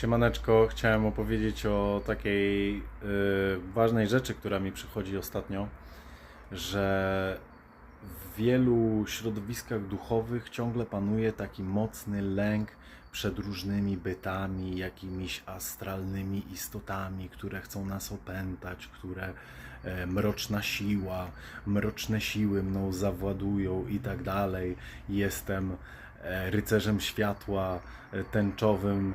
Siemaneczko, chciałem opowiedzieć o takiej y, ważnej rzeczy, która mi przychodzi ostatnio, że w wielu środowiskach duchowych ciągle panuje taki mocny lęk przed różnymi bytami, jakimiś astralnymi istotami, które chcą nas opętać, które e, mroczna siła, mroczne siły mną zawładują i tak dalej. Jestem e, rycerzem światła, e, tęczowym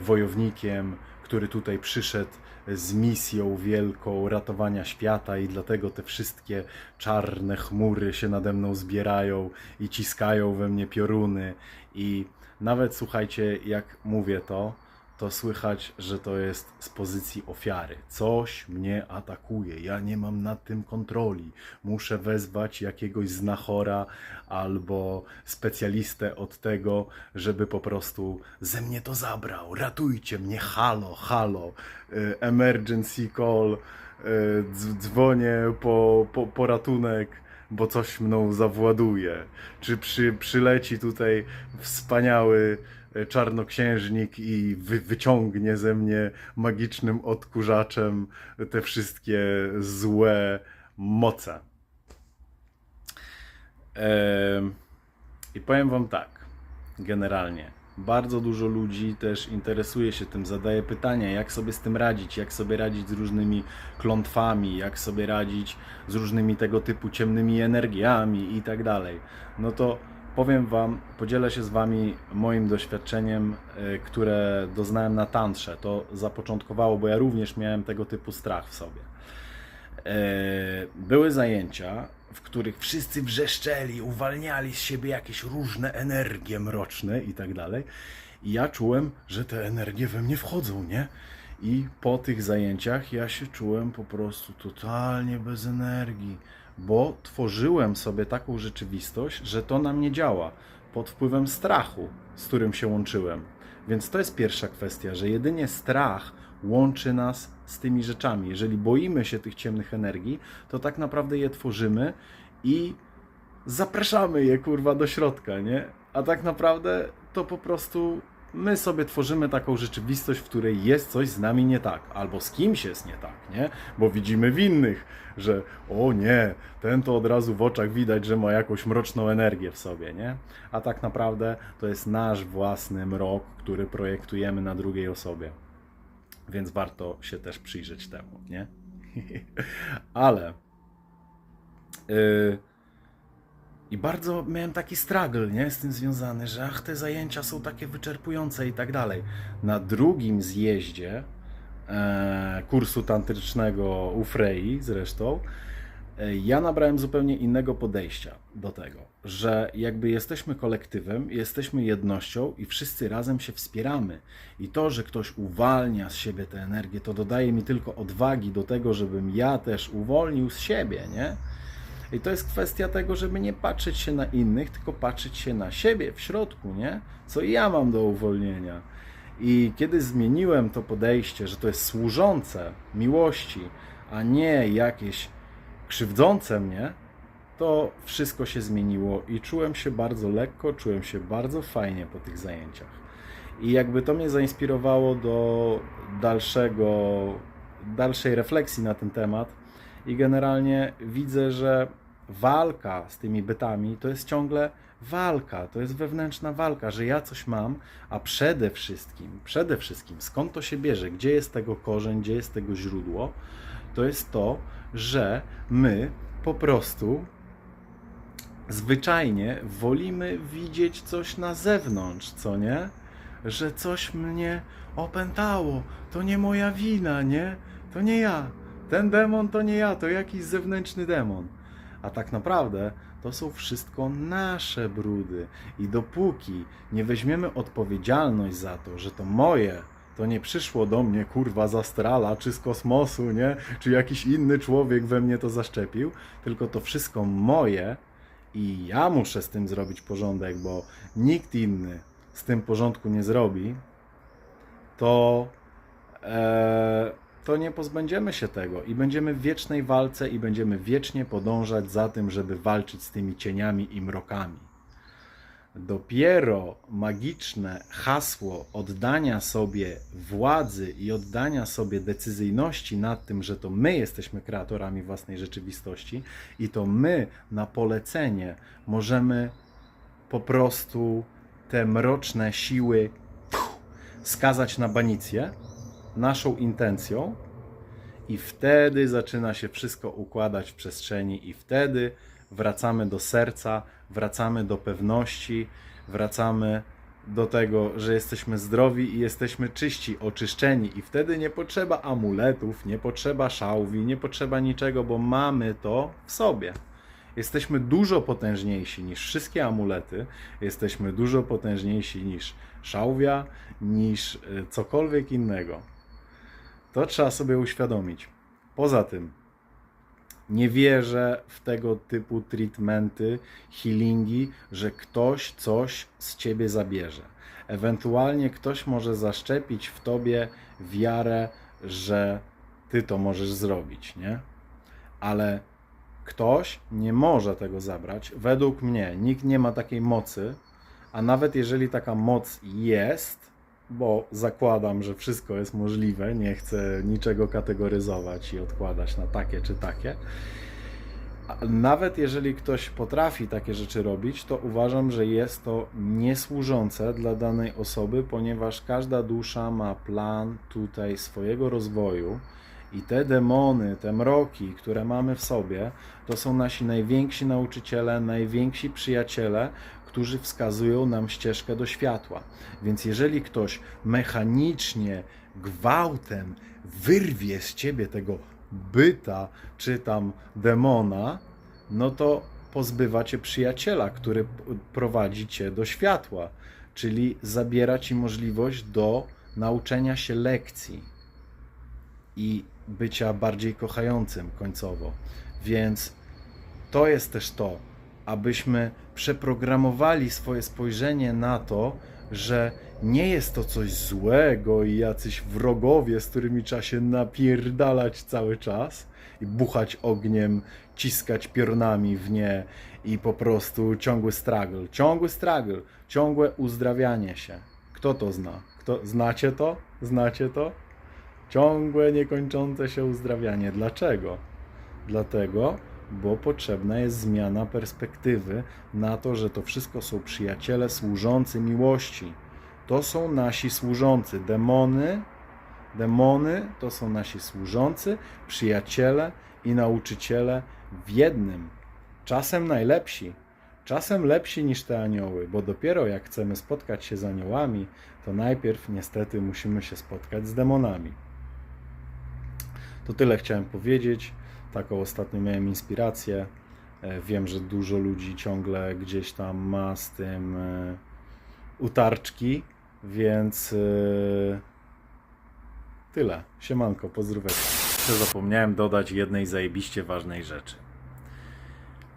wojownikiem, który tutaj przyszedł z misją wielką ratowania świata i dlatego te wszystkie czarne chmury się nade mną zbierają i ciskają we mnie pioruny. I nawet słuchajcie, jak mówię to, to słychać, że to jest z pozycji ofiary. Coś mnie atakuje, ja nie mam nad tym kontroli. Muszę wezwać jakiegoś znachora albo specjalistę od tego, żeby po prostu ze mnie to zabrał. Ratujcie mnie, halo, halo, y, emergency call, y, dz- dzwonię po, po, po ratunek bo coś mną zawładuje. Czy przy, przyleci tutaj wspaniały czarnoksiężnik i wy, wyciągnie ze mnie magicznym odkurzaczem te wszystkie złe moce. I powiem Wam tak, generalnie. Bardzo dużo ludzi też interesuje się tym, zadaje pytania, jak sobie z tym radzić, jak sobie radzić z różnymi klątwami, jak sobie radzić z różnymi tego typu ciemnymi energiami i tak dalej. No to powiem Wam, podzielę się z Wami moim doświadczeniem, e, które doznałem na tantrze. To zapoczątkowało, bo ja również miałem tego typu strach w sobie. E, były zajęcia, w których wszyscy wrzeszczeli, uwalniali z siebie jakieś różne energie mroczne i tak dalej. I ja czułem, że te energie we mnie wchodzą, nie? I po tych zajęciach ja się czułem po prostu totalnie bez energii, bo tworzyłem sobie taką rzeczywistość, że to na mnie działa pod wpływem strachu, z którym się łączyłem. Więc to jest pierwsza kwestia, że jedynie strach łączy nas z tymi rzeczami. Jeżeli boimy się tych ciemnych energii, to tak naprawdę je tworzymy i zapraszamy je kurwa do środka, nie? A tak naprawdę to po prostu my sobie tworzymy taką rzeczywistość, w której jest coś z nami nie tak, albo z kimś jest nie tak, nie? Bo widzimy w innych, że o nie, ten to od razu w oczach widać, że ma jakąś mroczną energię w sobie, nie? A tak naprawdę to jest nasz własny mrok, który projektujemy na drugiej osobie. Więc warto się też przyjrzeć temu, nie? Ale yy, i bardzo miałem taki struggle, nie? Z tym związany, że ach, te zajęcia są takie wyczerpujące i tak dalej. Na drugim zjeździe e, kursu tantrycznego u Frei zresztą, e, ja nabrałem zupełnie innego podejścia do tego, że jakby jesteśmy kolektywem, jesteśmy jednością i wszyscy razem się wspieramy. I to, że ktoś uwalnia z siebie tę energię, to dodaje mi tylko odwagi do tego, żebym ja też uwolnił z siebie, nie? I to jest kwestia tego, żeby nie patrzeć się na innych, tylko patrzeć się na siebie w środku, nie? Co ja mam do uwolnienia. I kiedy zmieniłem to podejście, że to jest służące miłości, a nie jakieś krzywdzące mnie, to wszystko się zmieniło i czułem się bardzo lekko, czułem się bardzo fajnie po tych zajęciach. I jakby to mnie zainspirowało do dalszego, dalszej refleksji na ten temat. I generalnie widzę, że walka z tymi bytami to jest ciągle walka, to jest wewnętrzna walka, że ja coś mam, a przede wszystkim, przede wszystkim skąd to się bierze, gdzie jest tego korzeń, gdzie jest tego źródło, to jest to, że my po prostu zwyczajnie wolimy widzieć coś na zewnątrz, co nie? Że coś mnie opętało, to nie moja wina, nie? To nie ja. Ten demon to nie ja, to jakiś zewnętrzny demon. A tak naprawdę to są wszystko nasze brudy. I dopóki nie weźmiemy odpowiedzialność za to, że to moje, to nie przyszło do mnie kurwa z astrala, czy z kosmosu, nie? Czy jakiś inny człowiek we mnie to zaszczepił, tylko to wszystko moje i ja muszę z tym zrobić porządek, bo nikt inny z tym porządku nie zrobi, to, e, to nie pozbędziemy się tego i będziemy w wiecznej walce i będziemy wiecznie podążać za tym, żeby walczyć z tymi cieniami i mrokami. dopiero magiczne hasło oddania sobie władzy i oddania sobie decyzyjności nad tym, że to my jesteśmy kreatorami własnej rzeczywistości i to my na polecenie możemy po prostu te mroczne siły skazać na banicję naszą intencją i wtedy zaczyna się wszystko układać w przestrzeni, i wtedy wracamy do serca, wracamy do pewności, wracamy do tego, że jesteśmy zdrowi i jesteśmy czyści, oczyszczeni, i wtedy nie potrzeba amuletów, nie potrzeba szałwi, nie potrzeba niczego, bo mamy to w sobie. Jesteśmy dużo potężniejsi niż wszystkie amulety, jesteśmy dużo potężniejsi niż szałwia, niż y, cokolwiek innego. To trzeba sobie uświadomić. Poza tym, nie wierzę w tego typu treatmenty, healingi, że ktoś coś z ciebie zabierze. Ewentualnie ktoś może zaszczepić w tobie wiarę, że ty to możesz zrobić, nie? Ale ktoś nie może tego zabrać. Według mnie nikt nie ma takiej mocy, a nawet jeżeli taka moc jest, bo zakładam, że wszystko jest możliwe, nie chcę niczego kategoryzować i odkładać na takie czy takie. Nawet jeżeli ktoś potrafi takie rzeczy robić, to uważam, że jest to niesłużące dla danej osoby, ponieważ każda dusza ma plan tutaj swojego rozwoju i te demony, te mroki, które mamy w sobie, to są nasi najwięksi nauczyciele, najwięksi przyjaciele, którzy wskazują nam ścieżkę do światła. Więc jeżeli ktoś mechanicznie, gwałtem wyrwie z ciebie tego byta czy tam demona, no to pozbywa cię przyjaciela, który prowadzi cię do światła, czyli zabiera ci możliwość do nauczenia się lekcji i bycia bardziej kochającym końcowo. Więc to jest też to, abyśmy przeprogramowali swoje spojrzenie na to, że nie jest to coś złego i jacyś wrogowie, z którymi trzeba się napierdalać cały czas i buchać ogniem, ciskać piornami w nie i po prostu ciągły struggle, ciągły struggle, ciągłe uzdrawianie się. Kto to zna? Kto, znacie to? Znacie to? Ciągłe, niekończące się uzdrawianie. Dlaczego? Dlatego, bo potrzebna jest zmiana perspektywy na to, że to wszystko są przyjaciele służący miłości. To są nasi służący. Demony, demony to są nasi służący, przyjaciele i nauczyciele w jednym. Czasem najlepsi. Czasem lepsi niż te anioły, bo dopiero jak chcemy spotkać się z aniołami, to najpierw niestety musimy się spotkać z demonami. To tyle chciałem powiedzieć. Taką ostatnio miałem inspirację. E, Wiem, że dużo ludzi ciągle gdzieś tam ma z tym e, utarczki, więc e, tyle. Siemanko, pozdrówek. Jeszcze zapomniałem dodać jednej zajebiście ważnej rzeczy.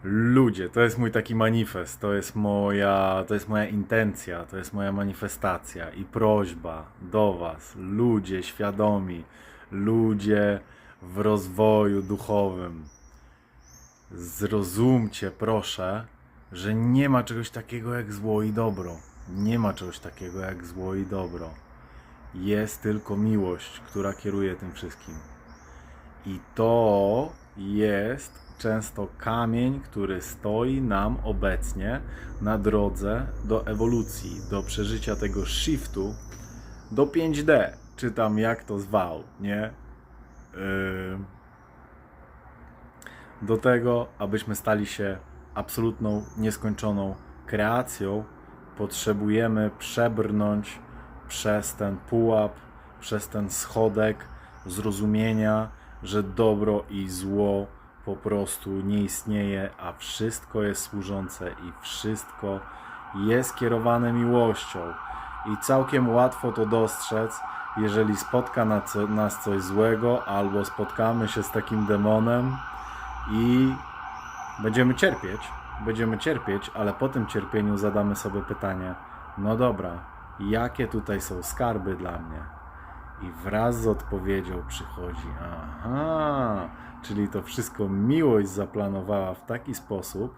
Ludzie, to jest mój taki manifest, to jest moja, to jest moja intencja, to jest moja manifestacja i prośba do Was, ludzie świadomi, ludzie w rozwoju duchowym. Zrozumcie, proszę, że nie ma czegoś takiego jak zło i dobro. Nie ma czegoś takiego jak zło i dobro. Jest tylko miłość, która kieruje tym wszystkim. I to jest często kamień, który stoi nam obecnie na drodze do ewolucji, do przeżycia tego shiftu do 5D, czy tam jak to zwał, nie? Yy, do tego, abyśmy stali się absolutną, nieskończoną kreacją, potrzebujemy przebrnąć przez ten pułap, przez ten schodek zrozumienia, że dobro i zło po prostu nie istnieje, a wszystko jest służące i wszystko jest kierowane miłością. I całkiem łatwo to dostrzec, jeżeli spotka nas coś złego, albo spotkamy się z takim demonem i będziemy cierpieć. Będziemy cierpieć, ale po tym cierpieniu zadamy sobie pytanie: no dobra, jakie tutaj są skarby dla mnie? I wraz z odpowiedzią przychodzi: aha, czyli to wszystko miłość zaplanowała w taki sposób,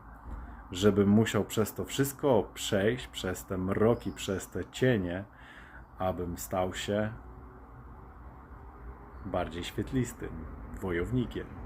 żebym musiał przez to wszystko przejść, przez te mroki, przez te cienie, abym stał się bardziej świetlistym wojownikiem.